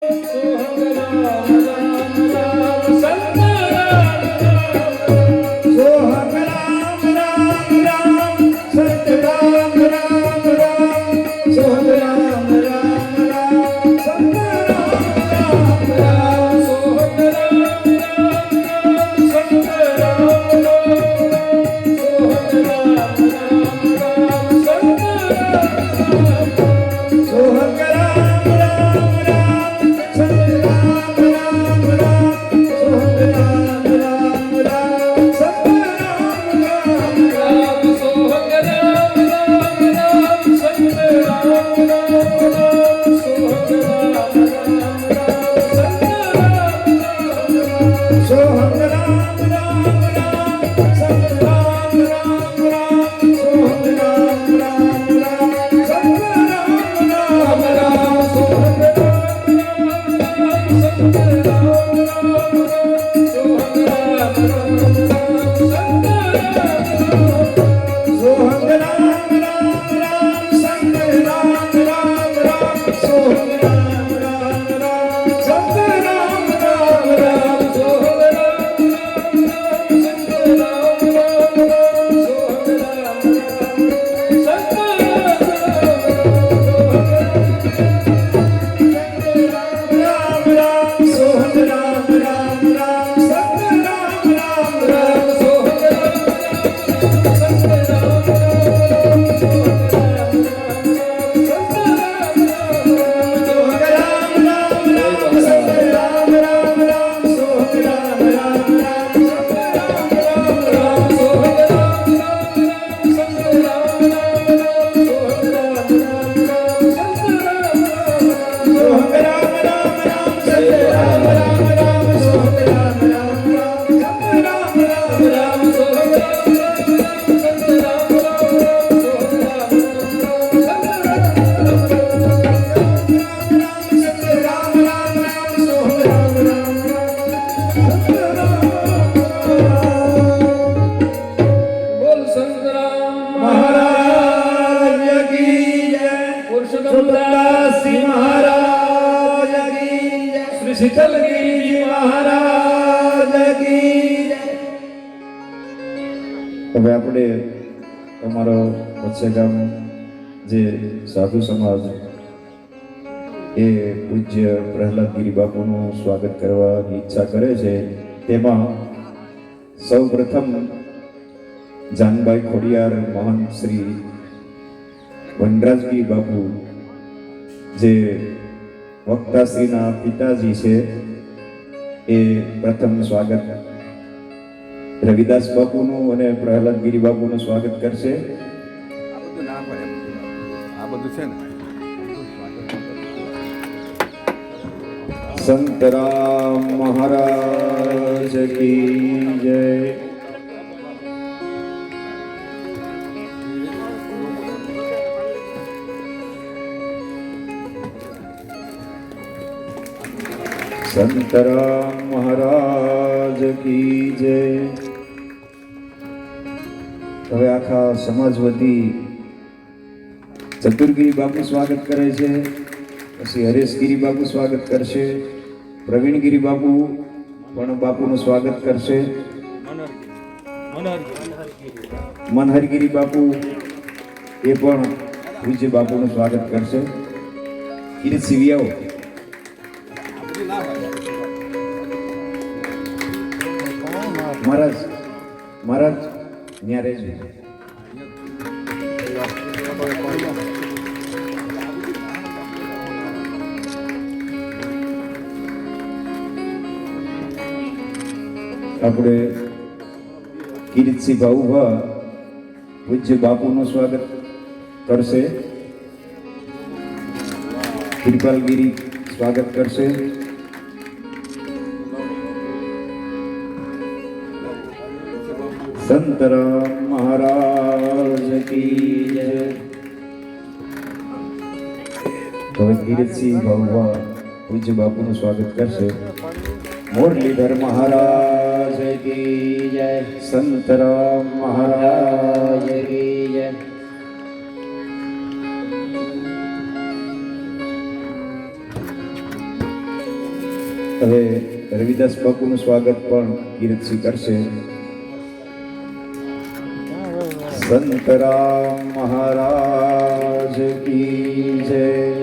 Oh, Sheetal ગીરજી મહારાજ કી હવે આપણે અમારો મત્સ્યગામ જે સાધુ સમાજ એ પૂજ્ય પ્રહલાદગીરી બાપુનું સ્વાગત કરવાની ઈચ્છા કરે છે તેમાં સૌ પ્રથમ જાનભાઈ ખોડિયાર મહંત શ્રી વનરાજગીરી બાપુ જે વક્તા શ્રીના પિતાજી છે એ પ્રથમ સ્વાગત રવિદાસ બાપુનું અને પ્રહલાદ ગિરી બાપુનું સ્વાગત કરશે આ બધું ના આ બધું છે ને સંતરામ મહારાજ કી જય संतराम महाराज की जय तोवे आखा समाज वधी चतुरगिरि बापू स्वागत કરે છે અસી હરેશगिरि बापू સ્વાગત કરશે પ્રવીણगिरि बापू પણ બાપુનો સ્વાગત કરશે મનહરગીરી મનહરગીરી મનહરગીરી બાપુ એ પણ પૂજી બાપુનો સ્વાગત કરશે ઈરસિ વ્યા अपने कीर्ति सिंह बाबू हुआ बापू नो स्वागत कर से गिरी स्वागत कर से संत राम महाराज की तीरथ सिंह भगवान पूज्य बापू नु स्वागत कर से मुरलीधर महाराज की जय संत महाराज की जय હવે રવિદાસ બાપુનું સ્વાગત પણ કીર્તિ કરશે संतराम राम महाराज की जय